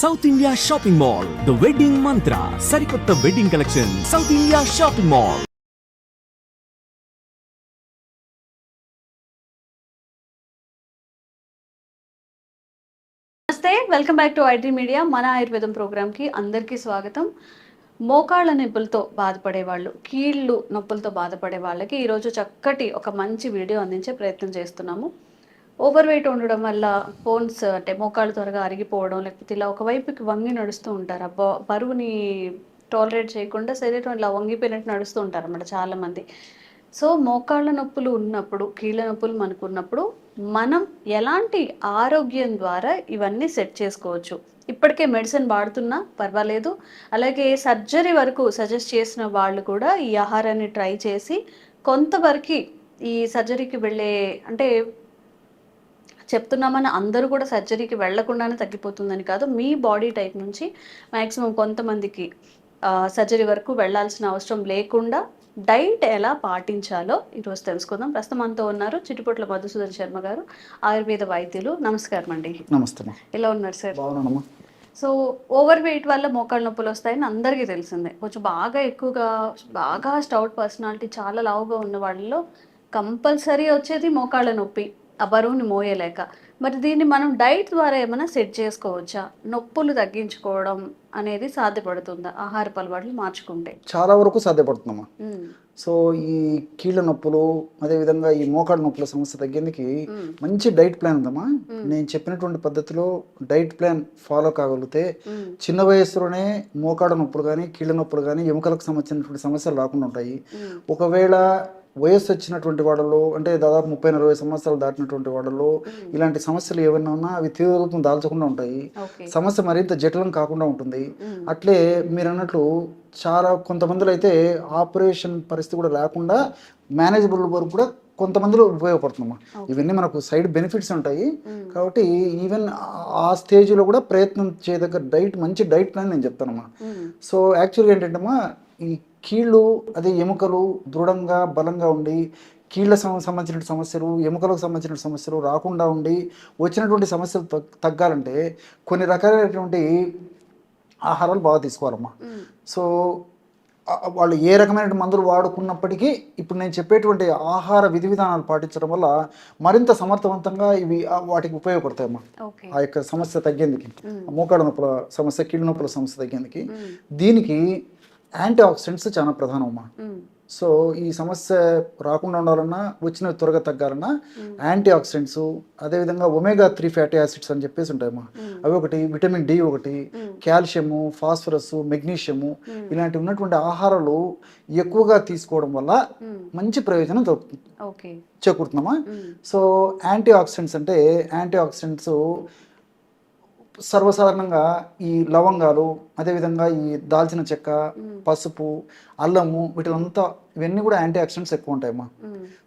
South India shopping mall the wedding Mantra సరికొత్త wedding collection South India shopping mall నమస్తే welcome back to IT media మన ఆయుర్వేదం ప్రోగ్రామ్కి అందరికీ స్వాగతం. మోకాళ్ళ నొప్పులతో బాధపడే వాళ్ళు కీళ్ళు నొప్పులతో బాధపడే వాళ్ళకి ఈరోజు చక్కటి ఒక మంచి వీడియో అందించే ప్రయత్నం చేస్తున్నాము. ఓవర్ వెయిట్ ఉండడం వల్ల బోన్స్ అంటే మోకాళ్ళు త్వరగా అరిగిపోవడం లేకపోతే ఇలా ఒకవైపుకి వంగి నడుస్తూ ఉంటారు. ఆ బరువుని టాలరేట్ చేయకుండా శరీరం ఇలా వంగిపోయినట్టు నడుస్తూ ఉంటారు అన్నమాట చాలామంది. సో మోకాళ్ళ నొప్పులు ఉన్నప్పుడు కీళ్ళ నొప్పులు మనకు ఉన్నప్పుడు మనం ఎలాంటి ఆరోగ్యం ద్వారా ఇవన్నీ సెట్ చేసుకోవచ్చు? ఇప్పటికే మెడిసిన్ వాడుతున్నా పర్వాలేదు. అలాగే సర్జరీ వరకు సజెస్ట్ చేసిన వాళ్ళు కూడా ఈ ఆహారాన్ని ట్రై చేసి కొంతవరకు ఈ సర్జరీకి వెళ్ళే అంటే చెప్తున్నామని అందరూ కూడా సర్జరీకి వెళ్ళకుండానే తగ్గిపోతుందని కాదు మీ బాడీ టైప్ నుంచి మ్యాక్సిమం కొంతమందికి సర్జరీ వరకు వెళ్ళాల్సిన అవసరం లేకుండా డైట్ ఎలా పాటించాలో ఈరోజు తెలుసుకుందాం. ప్రస్తుతం మనతో ఉన్నారు చిట్టుపొట్ల మధుసూదన్ శర్మ గారు ఆయుర్వేద వైద్యులు. నమస్కారం అండి. నమస్తే ఎలా ఉన్నారు సార్? సో ఓవర్ వెయిట్ వల్ల మోకాళ్ళ నొప్పులు వస్తాయని అందరికీ తెలిసిందే. కొంచెం బాగా ఎక్కువగా బాగా స్టౌట్ పర్సనాలిటీ చాలా లావుగా ఉన్న వాళ్ళలో కంపల్సరీ వచ్చేది మోకాళ్ళ నొప్పి. ఆ బరువుని మోయలేక. మరి దీన్ని మనం డైట్ ద్వారా ఏమైనా సెట్ చేసుకోవచ్చా? నొప్పులు తగ్గించుకోవడం అనేది సాధ్యపడుతుందా? ఆహారపు అలవాట్లు మార్చుకుంటే. చాలా వరకు సాధ్యపడుతుందమ్మా. సో ఈ కీళ్ళ నొప్పులు అదేవిధంగా ఈ మోకాళ్ళ నొప్పుల సమస్య తగ్గేందుకు. మంచి డైట్ ప్లాన్ ఉందమ్మా. నేను చెప్పినటువంటి పద్ధతిలో డైట్ ప్లాన్ ఫాలో కాగలిగితే చిన్న వయసులోనే మోకాళ్ళ నొప్పులు కానీ కీళ్ళ నొప్పులు కానీ ఎముకలకు సంబంధించినటువంటి సమస్యలు రాకుండా ఉంటాయి. ఒకవేళ వయస్సు వచ్చినటువంటి వాళ్ళలో అంటే దాదాపు ముప్పై నలభై సంవత్సరాలు దాటినటువంటి వాళ్ళలో ఇలాంటి సమస్యలు ఏమైనా ఉన్నా అవి తీవ్రతను దాల్చకుండా ఉంటాయి. సమస్య మరింత జటిలం కాకుండా ఉంటుంది. అట్లే మీరు అన్నట్లు చాలా కొంతమందిలో అయితే ఆపరేషన్ పరిస్థితి కూడా లేకుండా మేనేజబుల్ వరకు కూడా కొంతమందిలో ఉపయోగపడుతుందమ్మా. ఇవన్నీ మనకు సైడ్ బెనిఫిట్స్ ఉంటాయి. కాబట్టి ఈవెన్ ఆ స్టేజ్లో కూడా ప్రయత్నం చేయదగ్గ డైట్ మంచి డైట్ ప్లాన్ నేను చెప్తానమ్మా. సో యాక్చువల్గా ఏంటంటమ్మా ఈ కీళ్ళు అదే ఎముకలు దృఢంగా బలంగా ఉండి కీళ్ళ సంబంధించిన సమస్యలు ఎముకలకు సంబంధించిన సమస్యలు రాకుండా ఉండి వచ్చినటువంటి సమస్యలు తగ్- తగ్గాలంటే కొన్ని రకాలైనటువంటి ఆహారాలు బాగా తీసుకోవాలమ్మా. సో వాళ్ళు ఏ రకమైన మందులు వాడుకున్నప్పటికీ ఇప్పుడు నేను చెప్పేటువంటి ఆహార విధి విధానాలు పాటించడం వల్ల మరింత సమర్థవంతంగా ఇవి వాటికి ఉపయోగపడతాయమ్మా. ఆ యొక్క సమస్య తగ్గేందుకు. మోకాళ్ళ నొప్పుల సమస్య కీళ్ళ నొప్పుల సమస్య తగ్గేందుకు. దీనికి యాంటీ ఆక్సిడెంట్స్ చాలా ప్రధానం అమ్మా సో ఈ సమస్య రాకుండా ఉండాలన్నా వచ్చిన త్వరగా తగ్గాలన్నా యాంటీ ఆక్సిడెంట్స్ అదేవిధంగా ఒమేగా త్రీ ఫ్యాటీ యాసిడ్స్ అని చెప్పేసి ఉంటాయమ్మా. అవి ఒకటి విటమిన్ డి ఒకటి కాల్షియము ఫాస్ఫరస్ మెగ్నీషియము ఇలాంటి ఉన్నటువంటి ఆహారాలు ఎక్కువగా తీసుకోవడం వల్ల మంచి ప్రయోజనం దొరుకుతుంది ఓకే. చేకూరుతున్నామా సో యాంటీ ఆక్సిడెంట్స్ అంటే యాంటీ ఆక్సిడెంట్స్ సర్వసాధారణంగా ఈ లవంగాలు అదేవిధంగా ఈ దాల్చిన చెక్క పసుపు అల్లము వీటిలంతా ఇవన్నీ కూడా యాంటీ ఆక్సిడెంట్స్ ఎక్కువ ఉంటాయమ్మా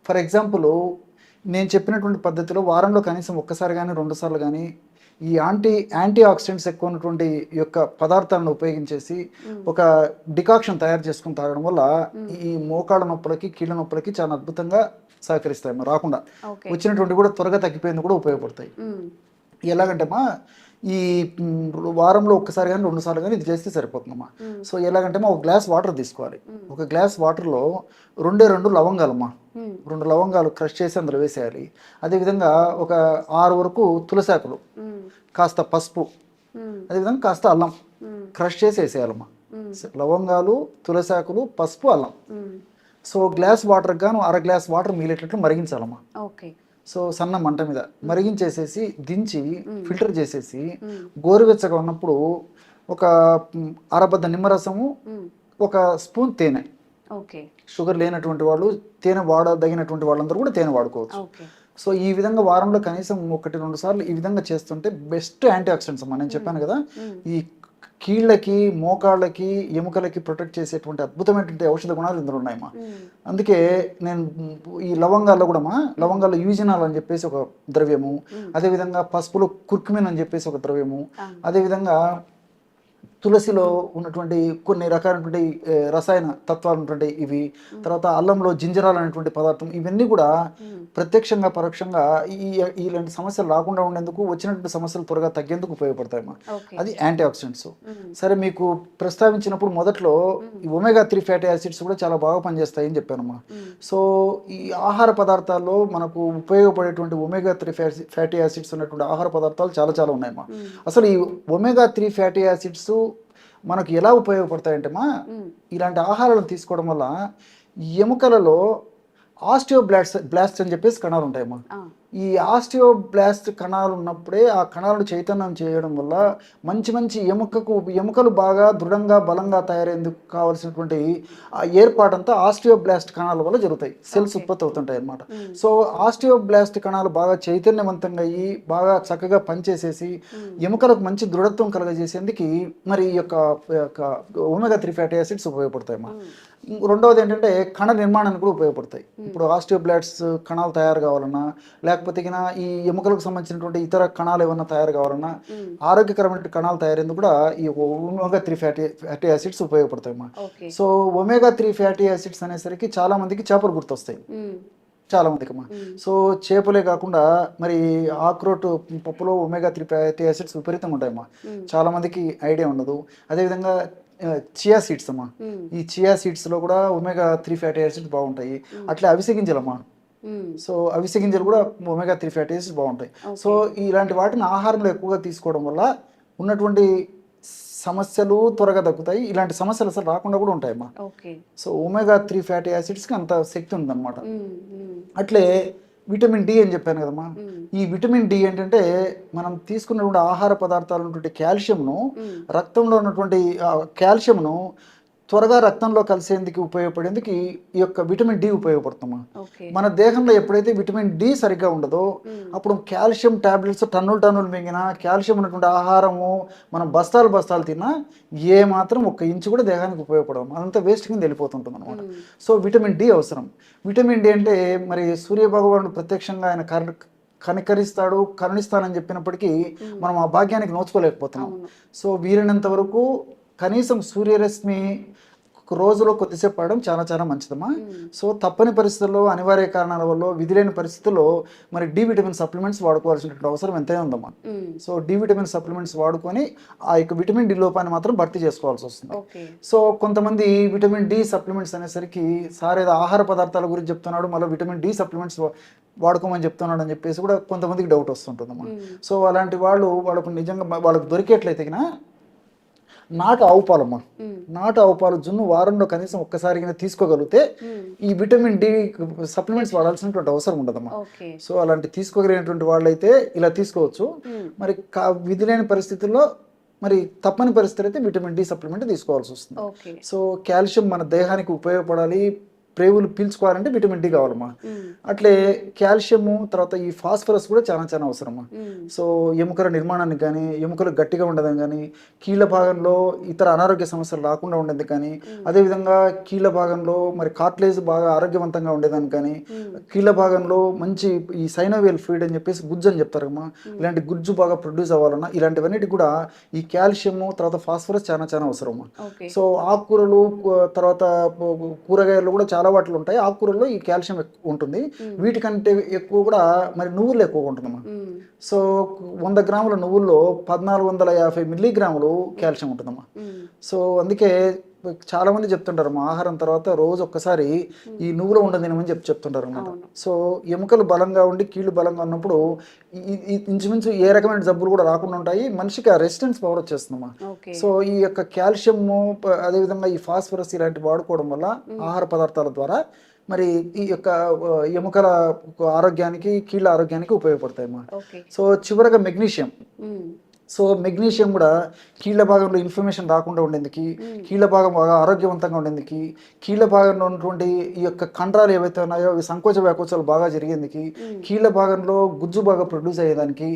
ఫర్ ఎగ్జాంపుల్ నేను చెప్పినటువంటి పద్ధతిలో వారంలో కనీసం ఒక్కసారి కానీ రెండు సార్లు కానీ ఈ యాంటీ యాంటీ ఆక్సిడెంట్స్ ఎక్కువ ఉన్నటువంటి యొక్క పదార్థాలను ఉపయోగించేసి ఒక డికాక్షన్ తయారు చేసుకుని తాగడం వల్ల ఈ మోకాళ్ళ నొప్పులకి కీళ్ళ నొప్పులకి చాలా అద్భుతంగా సహకరిస్తాయి రాకుండా. వచ్చినటువంటి కూడా త్వరగా తగ్గిపోయేందుకు కూడా ఉపయోగపడతాయి. ఉమ్, ఎలాగంటేమా ఈ మ్, వారంలో ఒక్కసారి కానీ రెండు సార్లు కానీ ఇది చేస్తే సరిపోతుందమ్మా. సో ఎలాగంటేమా ఒక గ్లాస్ వాటర్ తీసుకోవాలి. ఒక గ్లాస్ వాటర్లో రెండే రెండు లవంగాలమ్మా. రెండు లవంగాలు క్రష్ చేసి అందులో వేసేయాలి. అదేవిధంగా ఒక ఆరు వరకు తులసాకులు కాస్త పసుపు అదేవిధంగా కాస్త అల్లం క్రష్ చేసి వేసేయాలమ్మా. లవంగాలు తులసాకులు పసుపు అల్లం. సో గ్లాస్ వాటర్ గాను అర గ్లాస్ వాటర్ మిగిలేటట్లు మరిగించాలమ్మా. ఓకే. సో సన్న మంట మీద మరిగించేసేసి దించి ఫిల్టర్ చేసేసి గోరువెచ్చగా ఉన్నప్పుడు ఒక అరబద్ద నిమ్మరసము ఒక స్పూన్ తేనె. ఓకే. షుగర్ లేనటువంటి వాళ్ళు తేనె వాడదగినటువంటి వాళ్ళందరూ కూడా తేనె వాడుకోవచ్చు. సో ఈ విధంగా వారంలో కనీసం ఒకటి రెండు సార్లు ఈ విధంగా చేస్తుంటే బెస్ట్ యాంటీ ఆక్సిడెంట్స్ అమ్మా. నేను చెప్పాను కదా ఈ కీళ్ళకి మోకాళ్ళకి ఎముకలకి ప్రొటెక్ట్ చేసేటువంటి అద్భుతమైనటువంటి ఔషధ గుణాలు ఇందులో ఉన్నాయమ్మా. అందుకే నేను ఈ లవంగాల్లో కూడా మా లవంగాల్లో యూజినాల్ అని చెప్పేసి ఒక ద్రవ్యము అదేవిధంగా పసుపులో కుర్కుమిన్ అని చెప్పేసి ఒక ద్రవ్యము. అదేవిధంగా తులసిలో ఉన్నటువంటి కొన్ని రకాలైనటువంటి రసాయన తత్వాలు ఉన్నటువంటి ఇవి తర్వాత అల్లంలో జింజరాలు అనేటువంటి పదార్థం ఇవన్నీ కూడా ప్రత్యక్షంగా పరోక్షంగా ఈ ఇలాంటి సమస్యలు రాకుండా ఉండేందుకు వచ్చినటువంటి సమస్యలు త్వరగా తగ్గేందుకు ఉపయోగపడతాయి ఓకే. అది యాంటీ ఆక్సిడెంట్స్ సరే మీకు ప్రస్తావించినప్పుడు మొదట్లో ఈ ఒమేగా త్రీ ఫ్యాటీ యాసిడ్స్ కూడా చాలా బాగా పనిచేస్తాయి అని చెప్పానమ్మా సో ఈ ఆహార పదార్థాల్లో మనకు ఉపయోగపడేటువంటి ఒమేగా త్రీ ఫ్యాటీ యాసిడ్స్ ఉన్నటువంటి ఆహార పదార్థాలు చాలా చాలా ఉన్నాయమ్మా. అసలు ఈ ఒమేగా త్రీ ఫ్యాటీ యాసిడ్స్ మనకు ఎలా ఉపయోగపడతాయంటే మా ఇలాంటి ఆహారాలను తీసుకోవడం వల్ల ఎముకలలో ఆస్టియోబ్లాస్ట్ బ్లాస్ట్ అని చెప్పేసి కణాలు ఉంటాయమ్మా ఈ ఆస్టియోబ్లాస్ట్ కణాలు ఉన్నప్పుడే ఆ కణాలను చైతన్యం చేయడం వల్ల మంచి మంచి ఎముకకు ఎముకలు బాగా దృఢంగా బలంగా తయారేందుకు కావాల్సినటువంటి ఆ ఏర్పాటంతా ఆస్టియోబ్లాస్ట్ కణాల వల్ల జరుగుతాయి. సెల్స్ ఉత్పత్తి అవుతుంటాయి అన్నమాట. సో ఆస్టియోబ్లాస్ట్ కణాలు బాగా చైతన్యవంతంగా అయ్యి బాగా చక్కగా పనిచేసేసి ఎముకలకు మంచి దృఢత్వం కలగజేసేందుకు మరి ఈ యొక్క ఒమేగా త్రీ ఫ్యాటీ యాసిడ్స్ ఉపయోగపడతాయి అన్నమాట ఇంకో రెండవది ఏంటంటే కణ నిర్మాణానికి కూడా ఉపయోగపడతాయి. ఇప్పుడు ఆస్టియోబ్లాట్స్ కణాలు తయారు కావాలన్నా లేకపోతే ఈ ఎముకలకు సంబంధించినటువంటి ఇతర కణాలు ఏమన్నా తయారు కావాలన్నా ఆరోగ్యకరమైన కణాలు తయారైంది కూడా ఈ omega three fatty fatty acids ఉపయోగపడతాయి అన్నమాట okay. So omega three fatty acids అనేసరికి చాలా మందికి చేపలు గుర్తొస్తాయి. చాలా మందికి అమ్మా సో చేపలే కాకుండా మరి ఆక్రోట్ పప్పులో ఒమేగా త్రీ ఫ్యాటీ యాసిడ్స్ విపరీతంగా ఉంటాయమ్మా. చాలా మందికి ఐడియా ఉండదు. అదేవిధంగా చియా సీడ్స్ అమ్మా. ఈ చియా సీడ్స్లో కూడా ఒమేగా త్రీ ఫ్యాటీ యాసిడ్స్ బాగుంటాయి. అట్లే అవిసె గింజలమ్మా. సో అవిసె గింజలు కూడా ఒమేగా త్రీ ఫ్యాటీ యాసిడ్స్ బాగుంటాయి. సో ఇలాంటి వాటిని ఆహారంలో ఎక్కువగా తీసుకోవడం వల్ల ఉన్నటువంటి సమస్యలు త్వరగా తగ్గుతాయి. ఇలాంటి సమస్యలు అసలు రాకుండా కూడా ఉంటాయమ్మా. సో ఒమేగా త్రీ ఫ్యాటీ యాసిడ్స్కి అంత శక్తి ఉందన్నమాట. అట్లే విటమిన్ డి అని చెప్పాను కదమ్మా. ఈ విటమిన్ డి ఏంటంటే మనం తీసుకున్నటువంటి ఆహార పదార్థాలు ఉన్నటువంటి కాల్షియంను రక్తంలో ఉన్నటువంటి కాల్షియంను త్వరగా రక్తంలో కలిసేందుకు ఉపయోగపడేందుకు ఈ- యొక్క విటమిన్ డి ఉపయోగపడుతుందమ్మా ఓకే. మన దేహంలో ఎప్పుడైతే విటమిన్ డి సరిగ్గా ఉండదో అప్పుడు కాల్షియం టాబ్లెట్స్ టన్నులు టన్నులు మింగిన కాల్షియం ఉన్నటువంటి ఆహారము మనం బస్తాలు బస్తాలు తిన్నా ఏ మాత్రం ఒక్క ఇంచు కూడా దేహానికి ఉపయోగపడము అదంతా వేస్ట్ కింద వెళ్ళిపోతుంటుంది అనమాట సో విటమిన్ డి అవసరం. విటమిన్ డి అంటే మరి సూర్య భగవానుడు ప్రత్యక్షంగా ఆయన కర్ కనికరిస్తాడు కరుణిస్తానని చెప్పినప్పటికీ మనం ఆ భాగ్యానికి నోచుకోలేకపోతున్నాం. సో వీలైనంత వరకు కనీసం సూర్యరశ్మి రోజులో కొద్దిసేపు పడడం చాలా చాలా మంచిదమ్మా. సో తప్పని పరిస్థితుల్లో అనివార్య కారణాల వల్ల విధి లేని పరిస్థితుల్లో మరి డి విటమిన్ సప్లిమెంట్స్ వాడుకోవాల్సినటువంటి అవసరం ఎంతైనా ఉందమ్మా. సో డి విటమిన్ సప్లిమెంట్స్ వాడుకొని ఆ యొక్క విటమిన్ డి లోపాన్ని మాత్రం భర్తీ చేసుకోవాల్సి వస్తుంది. సో కొంతమంది విటమిన్ డి సప్లిమెంట్స్ అనేసరికి సార్ ఏదో ఆహార పదార్థాల గురించి చెప్తున్నాడు మళ్ళీ విటమిన్ డి సప్లిమెంట్స్ వాడుకోమని చెప్తున్నాడు అని చెప్పేసి కూడా కొంతమందికి డౌట్ వస్తుంటుందమ్మా. సో అలాంటి వాళ్ళు వాళ్ళకు నిజంగా వాళ్ళకు దొరికేట్లయితే నాటు ఆవు పాలమ్మా. నాటు ఆవు పాలు జున్ను వారంలో కనీసం ఒక్కసారి తీసుకోగలిగితే ఈ విటమిన్ డి సప్లిమెంట్స్ వాడాల్సినటువంటి అవసరం ఉండదమ్మా. సో అలాంటి తీసుకోగలిగినటువంటి వాళ్ళైతే ఇలా తీసుకోవచ్చు. మరి విధి లేని పరిస్థితుల్లో మరి తప్పని పరిస్థితులు అయితే విటమిన్ డి సప్లిమెంట్ తీసుకోవాల్సి వస్తుంది. సో కాల్షియం మన దేహానికి ఉపయోగపడాలి ప్రేవులు పీల్చుకోవాలంటే విటమిన్ డి కావాలమ్మా. అట్లే కాల్షియము తర్వాత ఈ ఫాస్ఫరస్ కూడా చాలా చాలా అవసరమ్మా ఉమ్, సో ఎముకల నిర్మాణానికి కానీ ఎముకలు గట్టిగా ఉండడం కానీ కీళ్ళ భాగంలో ఇతర అనారోగ్య సమస్యలు రాకుండా ఉండేది కానీ అదేవిధంగా కీళ్ళ భాగంలో మరి కార్ట్లేజ్ బాగా ఆరోగ్యవంతంగా ఉండేదానికి కానీ కీళ్ళ భాగంలో మంచి ఈ సైనోవియల్ ఫీడ్ అని చెప్పేసి గుజ్జు అని చెప్తారు అమ్మా ఇలాంటి గుజ్జు బాగా ప్రొడ్యూస్ అవ్వాలన్నా ఇలాంటివన్నిటి కూడా ఈ కాల్షియము తర్వాత ఫాస్ఫరస్ చాలా చాలా అవసరమ్మా ఓకే. సో ఆకుకూరలు తర్వాత కూరగాయలు కూడా చాలా వాటిలో ఉంటాయి. ఆకుకూరల్లో ఈ కాల్షియం ఎక్కువ ఉంటుంది. వీటికంటే ఎక్కువ కూడా మరి నువ్వులు ఎక్కువగా ఉంటుందమ్మా. సో వంద గ్రాముల నువ్వుల్లో పద్నాలుగు వందల యాభై మిల్లీగ్రాములు కాల్షియం ఉంటుందమ్మా. సో అందుకే చాలా మంది చెప్తుంటారు మా ఆహారం తర్వాత రోజు ఒక్కసారి ఈ నువ్వుల ఉండ తినమని చెప్పి చెప్తుంటారు అనమాట సో ఎముకలు బలంగా ఉండి కీళ్ళు బలంగా ఉన్నప్పుడు ఇంచుమించు ఏ రకమైన జబ్బులు కూడా రాకుండా ఉంటాయి మనిషికి ఆ రెసిస్టెన్స్ పవర్ వచ్చేస్తుందమ్మా సో ఈ యొక్క కాల్షియము ప- అదేవిధంగా ఈ ఫాస్ఫరస్ ఇలాంటి వాడుకోవడం వల్ల ఆహార పదార్థాల ద్వారా మరి ఈ యొక్క ఎముకల ఆరోగ్యానికి కీళ్ళ ఆరోగ్యానికి ఉపయోగపడతాయి అన్నమాట. సో చివరగా మెగ్నీషియం. సో మెగ్నీషియం కూడా కీళ్ళ భాగంలో ఇన్ఫ్లమేషన్ రాకుండా ఉండేందుకు కీళ్ళ భాగం బాగా ఆరోగ్యవంతంగా ఉండేందుకు కీళ్ళ భాగంలో ఉన్నటువంటి ఈ యొక్క కండరాలు ఏవైతే ఉన్నాయో అవి సంకోచ వ్యాకోచాలు బాగా జరిగేందుకు కీళ్ళ భాగంలో గుజ్జు బాగా ప్రొడ్యూస్ అయ్యేదానికి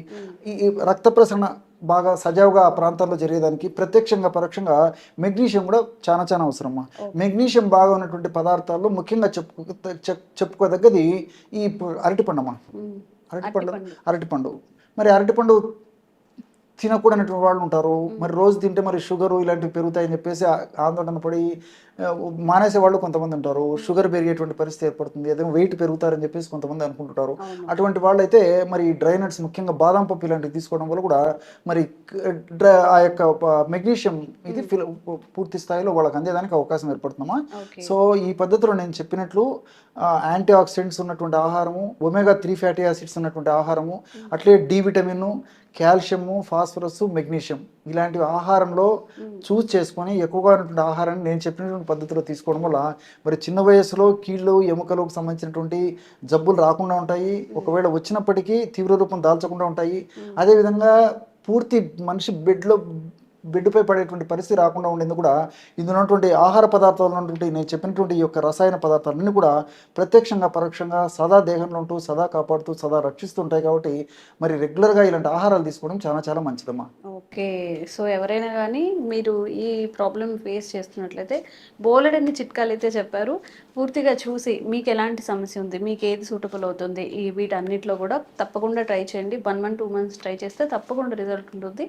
ఈ రక్త ప్రసరణ బాగా సజావుగా ఆ ప్రాంతాల్లో జరిగేదానికి ప్రత్యక్షంగా పరోక్షంగా మెగ్నీషియం కూడా చాలా చాలా అవసరమ్మా మెగ్నీషియం బాగా ఉన్నటువంటి పదార్థాల్లో ముఖ్యంగా చెప్పుకో చెప్- చెప్పుకోదగ్గది ఈ పు- అరటిపండు అమ్మా ఉమ్, అరటిపండు అరటిపండు. అరటిపండు. మరి అరటిపండు తినకూడనటువంటి వాళ్ళు ఉంటారు. మరి రోజు తింటే మరి షుగర్ ఇలాంటివి పెరుగుతాయని చెప్పేసి ఆందోళన పడి మానేసే వాళ్ళు కొంతమంది ఉంటారు. షుగర్ పెరిగేటువంటి పరిస్థితి ఏర్పడుతుంది. అదే వెయిట్ పెరుగుతారని చెప్పేసి కొంతమంది అనుకుంటుంటారు. అటువంటి వాళ్ళైతే మరి డ్రై నట్స్ ముఖ్యంగా బాదం పప్పు ఇలాంటివి తీసుకోవడం వల్ల కూడా మరి ఆ యొక్క మెగ్నీషియం ఇది ఫిల్ పూర్తి స్థాయిలో వాళ్ళకి అందేదానికి అవకాశం ఏర్పడుతుందమ్మా. సో ఈ పద్ధతిలో నేను చెప్పినట్లు యాంటీ ఆక్సిడెంట్స్ ఉన్నటువంటి ఆహారము ఒమేగా త్రీ ఫ్యాటీ యాసిడ్స్ ఉన్నటువంటి ఆహారము అట్లే D vitamin calcium phosphorus magnesium ఇలాంటివి ఆహారంలో చూస్ చేసుకొని ఎక్కువగా ఉన్నటువంటి ఆహారాన్ని నేను చెప్పినటువంటి పద్ధతిలో తీసుకోవడం వల్ల మరి చిన్న వయసులో కీళ్ళు ఎముకలకు సంబంధించినటువంటి జబ్బులు రాకుండా ఉంటాయి. ఒకవేళ వచ్చినప్పటికీ తీవ్ర రూపం దాల్చకుండా ఉంటాయి. అదేవిధంగా పూర్తి మనిషి బెడ్లో బిడ్డపై పడేటువంటి పరిస్థితి రాకుండా ఉండేందుకు కూడా ఇందులో ఉన్నటువంటి ఆహార పదార్థాలు ఉన్నటువంటి నేను చెప్పినటువంటి ఈ యొక్క రసాయన పదార్థాలన్నీ కూడా ప్రత్యక్షంగా పరోక్షంగా సదా దేహంలో ఉంటూ సదా కాపాడుతూ సదా రక్షిస్తూ ఉంటాయి కాబట్టి మరి రెగ్యులర్గా ఇలాంటి ఆహారాలు తీసుకోవడం చాలా చాలా మంచిదమ్మా. ఓకే. సో ఎవరైనా కానీ మీరు ఈ ప్రాబ్లం ఫేస్ చేస్తున్నట్లయితే బోలెడన్ని చిట్కాలు అయితే చెప్పారు. పూర్తిగా చూసి మీకు ఎలాంటి సమస్య ఉంది మీకు ఏది సూటబుల్ అవుతుంది ఈ వీటన్నిటిలో కూడా తప్పకుండా ట్రై చేయండి. One month two months try చేస్తే తప్పకుండా రిజల్ట్ ఉంటుంది.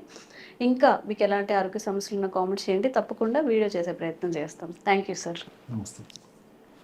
ఇంకా మీకు ఎలాంటి ఆరోగ్య సమస్యలు ఉన్న కామెంట్ చేయండి. తప్పకుండా వీడియో చేసే ప్రయత్నం చేస్తాం. థ్యాంక్ యూ సార్ నమస్తే.